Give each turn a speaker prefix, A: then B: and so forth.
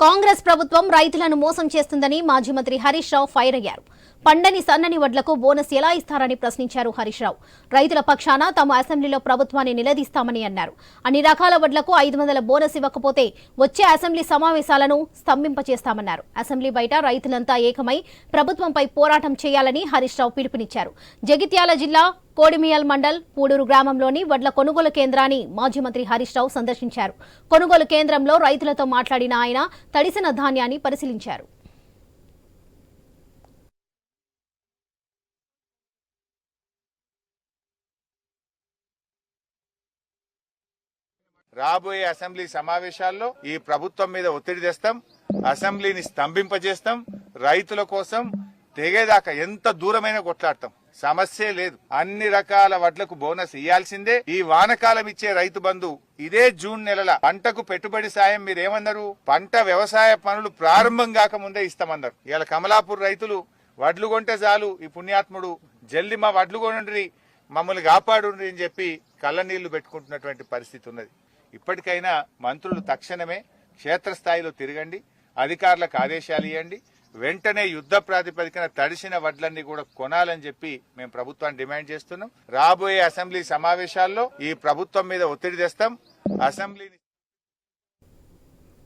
A: కాంగ్రెస్ ప్రభుత్వం రైతులను మోసం చేస్తుందని మాజీ మంత్రి హరీష్ రావు ఫైర్ అయ్యారు. పండని సన్నని వడ్లకు బోనస్ ఎలా ఇస్తారని ప్రశ్నించారు హరీష్ రావు. రైతుల పక్షాన తాము అసెంబ్లీలో ప్రభుత్వాన్ని నిలదీస్తామని అన్నారు. అన్ని రకాల వడ్లకు ఐదు వందల బోనస్ ఇవ్వకపోతే వచ్చే అసెంబ్లీ సమావేశాలను స్తంభింపచేస్తామన్నారు. అసెంబ్లీ బయట రైతులంతా ఏకమై ప్రభుత్వంపై పోరాటం చేయాలని హరీష్ రావు పిలుపునిచ్చారు. జగిత్యాల జిల్లా కోడిమియల్ మండల్ పూడూరు గ్రామంలోని వడ్ల కొనుగోలు కేంద్రాన్ని మాజీ మంత్రి హరీష్ రావు సందర్శించారు. కొనుగోలు కేంద్రంలో రైతులతో మాట్లాడిన ఆయన తడిసిన ధాన్యాన్ని పరిశీలించారు.
B: రాబోయే అసెంబ్లీ సమావేశాల్లో ఈ ప్రభుత్వం మీద ఒత్తిడి తెస్తాం అసెంబ్లీని స్తంభింపజేస్తాం రైతుల కోసం తెగేదాకా ఎంత దూరమైన కొట్లాడతాం. సమస్యే లేదు. అన్ని రకాల వడ్లకు బోనస్ ఇయ్యాల్సిందే. ఈ వానకాలం ఇచ్చే రైతు బంధు ఇదే జూన్ నెలల పంటకు పెట్టుబడి సాయం మీరేమన్నారు? పంట వ్యవసాయ పనులు ప్రారంభం కాకముందే ఇస్తామన్నారు. ఇలా కమలాపూర్ రైతులు వడ్లు కొంటే చాలు. ఈ పుణ్యాత్ముడు జల్లి మా వడ్లు కొనండి మమ్మల్ని కాపాడు అని చెప్పి కళ్ళనీళ్ళు పెట్టుకుంటున్నటువంటి పరిస్థితి ఉన్నది. ఇప్పటికైనా మంత్రులు తక్షణమే క్షేత్రస్థాయిలో తిరగండి. అధికారులకు ఆదేశాలు ఇవ్వండి. వెంటనే యుద్ధ ప్రాతిపదికన తడిసిన వడ్లన్నీ కూడా కొనాలని చెప్పి మేము ప్రభుత్వాన్ని డిమాండ్ చేస్తున్నాం. రాబోయే అసెంబ్లీ సమావేశాల్లో ఈ ప్రభుత్వం మీద ఒత్తిడి తెస్తాం. అసెంబ్లీని